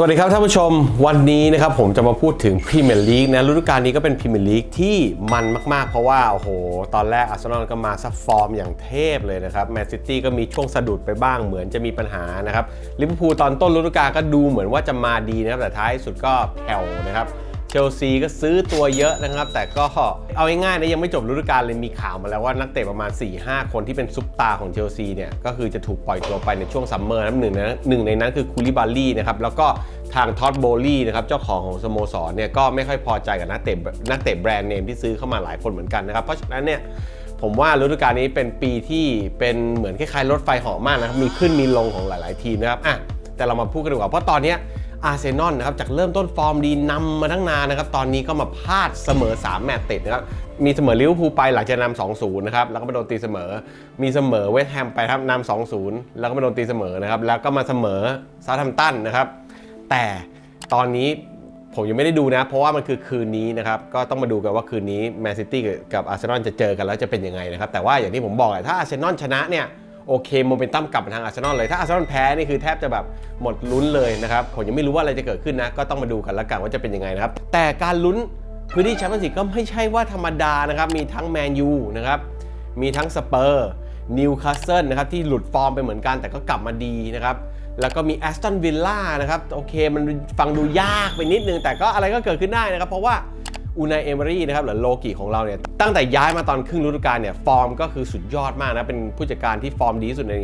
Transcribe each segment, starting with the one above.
สวัสดีครับท่านผู้ชมวันนี้นะครับผมจะมาพูดถึงพรีเมียร์ลีกนะฤดูกาลนี้ก็เป็นพรีเมียร์ลีกที่มันมาก ๆ เพราะว่าโอ้โห ตอนแรกอาร์เซนอลก็มาซับฟอร์มอย่างเทพเลยนะครับแมนซิตี้ก็มีช่วงสะดุดไปบ้างเหมือนจะมีปัญหานะครับลิเวอร์พูลตอนต้นฤดูกาลก็ดูเหมือนว่าจะมาดีนะครับแต่ท้ายสุดก็แผ่วนะครับ เชลซีก็ซื้อตัวเยอะนะครับ แต่ก็เอาง่ายๆนะยังไม่จบฤดูกาลเลยมีข่าวมาแล้วว่านักเตะประมาณ 4-5 คนที่เป็นซุปตาของเชลซีเนี่ยก็คือจะถูกปล่อยตัวไปในช่วงซัมเมอร์นะหนึ่งในหนึ่งในนั้นคือคูลิบาลี่นะครับแล้วก็ทางท็อตโบลี่นะครับเจ้าของของสโมสรเนี่ยก็ไม่ค่อยพอใจกับนักเตะนักเตะแบรนด์เนมที่ซื้อเข้ามาหลายคนเหมือนกันนะครับเพราะฉะนั้นเนี่ยผมว่าฤดูกาลนี้เป็นปีที่เป็นเหมือนคล้ายๆรถไฟหาะมากนะครับมีขึ้นมีลงของหลาย ๆ ทีมนะครับอะแต่เรามาพูดกันดีกว่าเพราะตอนนี้ อาร์เซนอลนะครับจากเริ่มต้นฟอร์มดีนำมาตั้งนานนะครับตอนนี้ก็มาพลาดเสมอ 3 แมตช์ติดนะครับมีเสมอลิเวอร์พูลไปหลังจากนำ2-0นย์นะครับแล้วก็มาโดนตีเสมอ มีเสมอเวสต์แฮมไปครับนำ2-0แล้วก็มาโดนตีเสมอนะครับแล้วก็มาเสมอซาทัมตันนะครับแต่ตอนนี้ผมยังไม่ได้ดูนะ เพราะว่ามันคือคืนนี้นะครับ ก็ต้องมาดูกันว่าคืนนี้แมนซิตี้กับอาร์เซนอลจะเจอกันแล้วจะเป็นยังไงนะครับ แต่ว่าอย่างที่ผมบอกอะถ้าอาร์เซนอลชนะเนี่ย โอเคโมเมนตัมกลับมาทางอาร์เซนอลเลย ถ้าอาร์เซนอลแพ้นี่คือแทบจะแบบหมดลุ้นเลยนะครับ ผมยังไม่รู้ว่าอะไรจะเกิดขึ้นนะ ก็ต้องมาดูกันละกันว่าจะเป็นยังไงนะครับ แต่การลุ้นพื้นที่แชมเปี้ยนส์ลีกก็ไม่ใช่ว่าธรรมดานะครับ มีทั้งแมนยูนะครับ มีทั้งสเปอร์นิวคาสเซิลนะครับที่หลุดฟอร์มไปเหมือนกันแต่ก็กลับมาดีนะครับแล้วก็มีแอสตันวิลล่านะครับโอเคมันฟังดูยากไปนิดนึง แต่ก็อะไรก็เกิดขึ้นได้นะครับ เพราะว่า อูนายเอเมอรี่นะครับหรือโลกิของเราเนี่ยตั้งแต่ย้ายมาตอนครึ่งฤดูกาลเนี่ยฟอร์มก็คือสุดยอดมากนะ เป็นผู้จัดการที่ฟอร์มดีสุดใน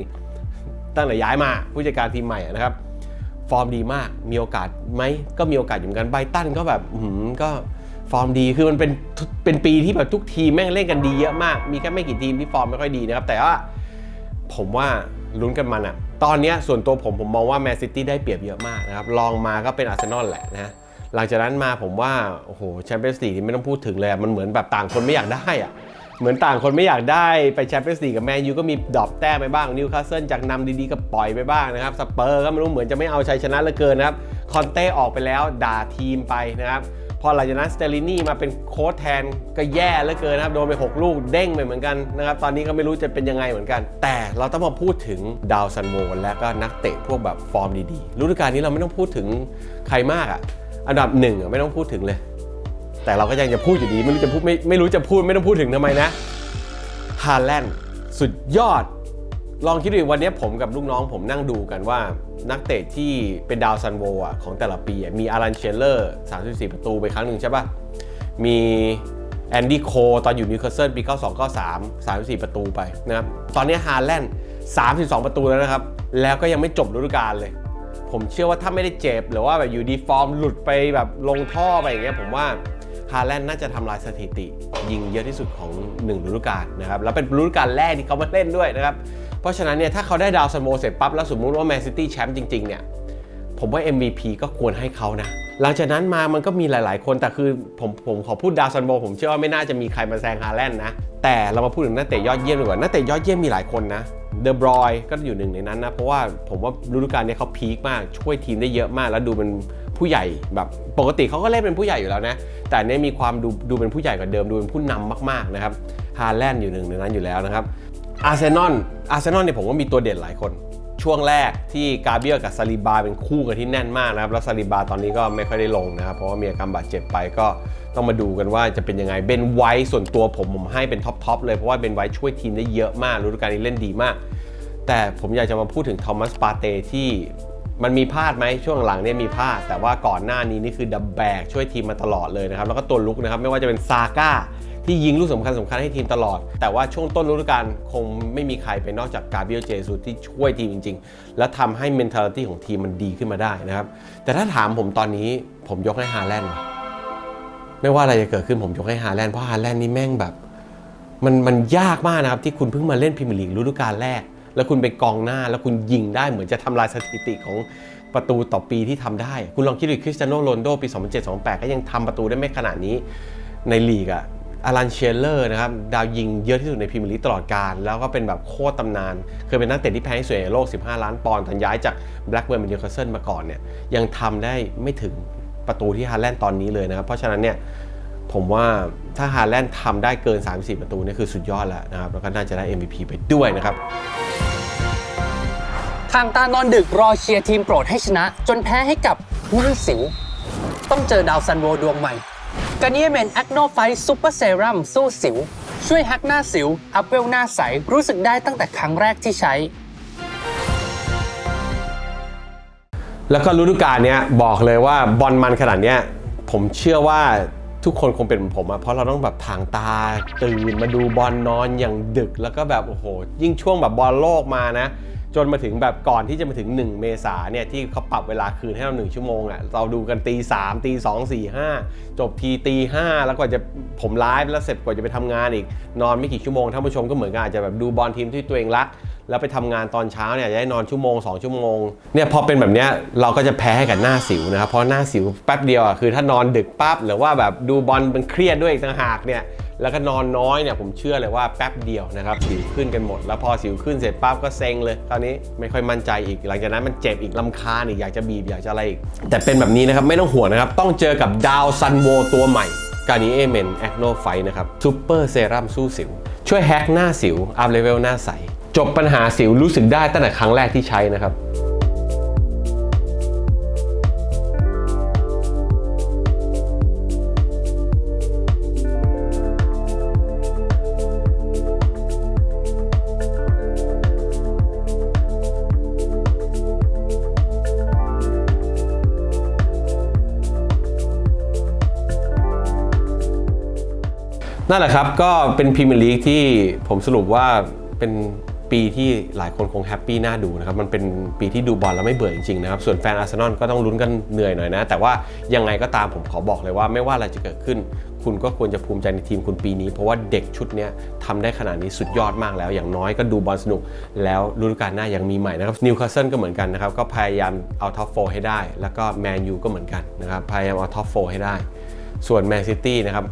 ตั้งแต่ย้ายมาผู้จัดการทีมใหม่นะครับ ฟอร์มดีมากมีโอกาสไหมก็มีโอกาสอยู่เหมือนกันไบตันก็แบบหือก็ฟอร์มดีคือมันเป็นเป็นปีที่แบบทุกทีมแม่งเล่นกันดีเยอะมาก มีแค่ไม่กี่ทีมที่ฟอร์มไม่ค่อยดีนะครับ แต่ว่าผมว่าลุ้นกันมันอะตอนนี้ส่วนตัวผมผมมองว่าแมนซิตี้ได้เปรียบเยอะมากนะครับลองมาก็เป็นอาร์เซนอลแหละนะ หลังจากนั้นมาผมว่าโอ้โหแชมเปี้ยนส์ลีกนี่ไม่ต้องพูดถึงเลยมันเหมือนแบบต่างคนไม่อยากได้อะเหมือนต่างคนไม่อยากได้ไปแชมเปี้ยนส์ลีกกับแมนยูก็มีดรอปแต้มไปบ้างนิวคาสเซิลจากนำดีๆก็ปล่อยไปบ้างนะครับสเปอร์ก็ไม่รู้เหมือนจะไม่เอาชัยชนะเหลือเกินนะครับคอนเต้ออกไปแล้วด่าทีมไปนะครับพอหลังจากนั้นสเตลินี่มาเป็นโค้ชแทนก็แย่เหลือเกินนะครับ โดนไป 6 ลูกเด้งไปเหมือนกันนะครับ ตอนนี้ก็ไม่รู้จะเป็นยังไงเหมือนกัน แต่เราต้องมาพูดถึงดาวซันโวและก็นักเตะพวกแบบฟอร์มดีๆฤดูกาลนี้เราไม่ต้องพูดถึงใครมากอะ่ะ อันดับหนึ่งไม่ต้องพูดถึงเลย แต่เราก็ยังจะพูดอยู่ดี ไม่รู้จะพูดไม่ไม่รู้จะพูดไม่ต้องพูดถึงทำไมนะฮาแลนด์สุดยอด ลองคิดดูวันนี้ผมกับลูกน้องผมนั่งดูกันว่านักเตะที่เป็นดาวซันโวอะของแต่ละปีมีอารันเชลเลอร์ 34 ประตูไปครั้งหนึ่งใช่ปะมีแอนดี้โคตอนอยู่นิวคาสเซิลปี 92 93 34 ประตูไปนะครับ ตอนนี้ฮาแลนด์32 ประตูแล้วนะครับ แล้วก็ยังไม่จบฤดูกาลเลย ผมเชื่อว่าถ้าไม่ได้เจ็บ หรือว่าแบบอยู่ดีฟอร์มหลุดไปแบบลงท่อไปอย่างเงี้ยผมว่าฮาแลนด์น่าจะทำลายสถิติ ยิงเยอะที่สุดของ1ฤดูกาลนะครับแล้วเป็นฤดูกาลแรกที่เขามาเล่นด้วยนะครับ เพราะฉะนั้นเนี่ยถ้าเขาได้ดาวซันโวเสร็จปั๊บแล้วสมมุติว่าแมนซิตี้แชมป์จริงๆเนี่ยผมว่า MVP ก็ควรให้เขานะ หลังจากนั้นมามันก็มีหลาย ๆ คนแต่คือผมผมขอพูดดาวซันโวผมเชื่อว่าไม่น่าจะมีใครมาแซงฮาแลนด์นะแต่เรามาพูดถึงนักเตะยอดเยี่ยมดีกว่านักเตะยอดเยี่ยมมีหลายคนนะ เดอบรอยก็อยู่หนึ่งในนั้นนะ เพราะว่าผมว่าฤดูกาลนี้เขาพีคมากช่วยทีมได้เยอะมาก แล้วดูเป็นผู้ใหญ่แบบปกติเขาก็เล่นเป็นผู้ใหญ่อยู่แล้วนะ แต่เนี่ยมีความดูดูเป็นผู้ใหญ่กว่าเดิมดูเป็นผู้นำมากๆนะครับฮาแลนด์อยู่หนึ่งในนั้นอยู่แล้วนะครับอาร์เซนอลอาร์เซนอลเนี่ยผมว่ามีตัวเด่นหลายคน ช่วงแรกที่กาเบียกับซาลิบาเป็นคู่กันที่แน่นมากนะครับ แล้วซาลิบาตอนนี้ก็ไม่ค่อยได้ลงนะครับ เพราะว่ามีอาการบาดเจ็บไปก็ต้องมาดูกันว่าจะเป็นยังไงเบนไวท์ส่วนตัวผมผมให้เป็นท็อปทอปเลยเพราะว่าเบนไวท์ช่วยทีมได้เยอะมากฤดูกาลนี้เล่นดีมาก แต่ผมอยากจะมาพูดถึงทอมัสปาเตที่มันมีพลาดไหมช่วงหลังเนี่ยมีพลาดแต่ว่าก่อนหน้านี้นี่คือดับแบกช่วยทีมมาตลอดเลยนะครับแล้วก็ตัวลุกนะครับไม่ว่าจะเป็นซาก้า ที่ยิงลูกสำคัญสำคัญให้ทีมตลอด แต่ว่าช่วงต้นฤดูกาลคงไม่มีใครไปนอกจากกาเบรียลเจสุสที่ช่วยทีมจริง ๆ และทำให้ mentality ของทีมมันดีขึ้นมาได้นะครับ แต่ถ้าถามผมตอนนี้ผมยกให้ฮาแลนด์วะไม่ว่าอะไรจะเกิดขึ้นผมยกให้ฮาแลนด์เพราะฮาแลนด์นี่แม่งแบบมันมันยากมากนะครับที่คุณเพิ่งมาเล่นพรีเมียร์ลีกฤดูกาลแรก แล้วคุณไปกองหน้าแล้วคุณยิงได้เหมือนจะทำลายสถิติของประตูต่อปีที่ทำได้ คุณลองคิดดูคริสเตียโนโรนลโดปี 2007-2008 ก็ยังทำประตูได้ไม่ขนาดนี้ในลีกอะ อารันเชลเลอร์นะครับดาวยิงเยอะที่สุดในพรีเมียร์ลีกตลอดกาลแล้วก็เป็นแบบโคตรตำนาน เคยเป็นนักเตะที่แพงที่สุดในโลก 15 ล้านปอนด์ตอนย้ายจากแบล็กเบิร์นเป็นนิวคาสเซิลมาก่อนเนี่ยยังทำได้ไม่ถึงประตูที่ฮาแลนด์ตอนนี้เลยนะครับเพราะฉะนั้นเนี่ยผมว่าถ้าฮาแลนด์ทำได้เกิน 34 ประตูนี่คือสุดยอดแล้วนะครับแล้วก็น่าจะได้ MVP ไปด้วยนะครับทางตานอนดึกรอเชียร์ทีมโปรดให้ชนะ จนแพ้ให้กับหน้าสิว ต้องเจอดาวซันโวดวงใหม่ กาเนียเมนแอคโนไฟซูเปอร์เซรั่มสู้สิว ช่วยแฮกหน้าสิว อัพเวลหน้าใส รู้สึกได้ตั้งแต่ครั้งแรกที่ใช้ แล้วก็ฤดูกาลเนี้ยบอกเลยว่าบอลมันขนาดเนี้ยผมเชื่อว่าทุกคนคงเป็นเหมือนผมอะเพราะเราต้องแบบทางตาตื่นมาดูบอลนอนอย่างดึกแล้วก็แบบโอ้โหยิ่งช่วงแบบบอลโลกมานะ จนมาถึงแบบก่อนที่จะมาถึง 1 เมษาเนี่ยที่เขาปรับเวลาคืนให้เรา1ชั่วโมงอะเราดูกันตีสามตีสองสี่ห้าจบทีตีห้าแล้วกว่าจะผมไลฟ์แล้วเสร็จกว่าจะไปทำงานอีก นอนไม่กี่ชั่วโมงท่านผู้ชมก็เหมือนกันอาจจะแบบดูบอลทีมที่ตัวเองรักแล้วไปทำงานตอนเช้าเนี่ยจะได้นอนชั่วโมง 2 ชั่วโมงเนี่ยพอเป็นแบบเนี้ยเราก็จะแพ้ให้กับหน้าสิวนะครับเพราะหน้าสิวแป๊บเดียวอะคือถ้านอนดึกปั๊บหรือว่าแบบดูบอลมันเครียดด้วยอีกต่างหากเนี่ย แล้วก็นอนน้อยเนี่ยผมเชื่อเลยว่าแป๊บเดียวนะครับสิวขึ้นกันหมด แล้วพอสิวขึ้นเสร็จปั๊บก็เซ็งเลยคราวนี้ไม่ค่อยมั่นใจอีก หลังจากนั้นมันเจ็บอีกลำคาญอีกอยากจะบีบอยากจะอะไรอีกแต่เป็นแบบนี้นะครับไม่ต้องห่วงนะครับต้องเจอกับดาวซันโวตัวใหม่กานี้เอเมนแอคโนไฟนะครับซูเปอร์เซรั่มสู้สิว ช่วยแฮกหน้าสิวอัพเลเวลหน้าใส จบปัญหาสิวรู้สึกได้ตั้งแต่ครั้งแรกที่ใช้นะครับ นั่นแหละครับก็เป็นพรีเมียร์ลีกที่ผมสรุปว่าเป็นปีที่หลายคนคงแฮปปี้น่าดูนะครับ มันเป็นปีที่ดูบอลแล้วไม่เบื่อจริงๆนะครับ ส่วนแฟนอาร์เซนอลก็ต้องลุ้นกันเหนื่อยหน่อยนะ แต่ว่ายังไงก็ตามผมขอบอกเลยว่าไม่ว่าอะไรจะเกิดขึ้น คุณก็ควรจะภูมิใจในทีมคุณปีนี้ เพราะว่าเด็กชุดนี้ทำได้ขนาดนี้สุดยอดมากแล้ว อย่างน้อยก็ดูบอลสนุก แล้วฤดูกาลหน้ายังมีใหม่นะครับนิวคาสเซิลก็เหมือนกันนะครับ ก็พยายามเอาท็อปโฟให้ได้ แล้วก็แมนยูก็เหมือนกันนะครับพยายามเอาท็อปโฟให้ได้ ส่วนแมนซิตี้นะครับ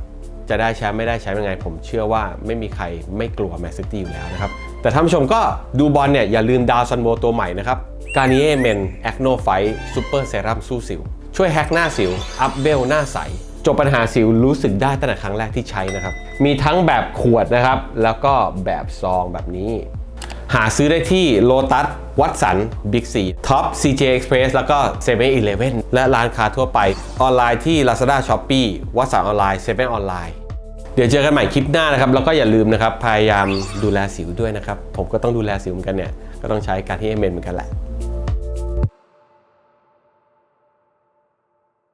จะได้แชมป์ไม่ได้แชมป์ยังไง ผมเชื่อว่าไม่มีใครไม่กลัวแมนซิตี้อยู่แล้วนะครับ แต่ท่านผู้ชมก็ดูบอลเนี่ยอย่าลืมดาวซันโบตัวใหม่นะครับกา r นิเอเมนแอคโนไฟซูเปอร์เซรั่มสู้สิว ช่วยแฮกหน้าสิว อัพเบลหน้าใส จบปัญหาสิวรู้สึกได้ตั้งแต่ครั้งแรกที่ใช้นะครับ มีทั้งแบบขวดนะครับ แล้วก็แบบซองแบบนี้ หาซื้อได้ที่โ o ตัสวัดสันบิ๊กซีท็อป CJ Express แล้วก็7 e เ e ่ e อและร้านค้าทั่วไป ออนไลน์ที่ Lazada Shopee วัดสันออนไลน์เซเว่นออนไลน์เดี๋ยวเจอกันใหม่คลิปหน้านะครับ แล้วก็อย่าลืมนะครับ พยายามดูแลสิวด้วยนะครับ ผมก็ต้องดูแลสิวเหมือนกันเนี่ย ก็ต้องใช้การที่เอเมนเหมือนกันแหละ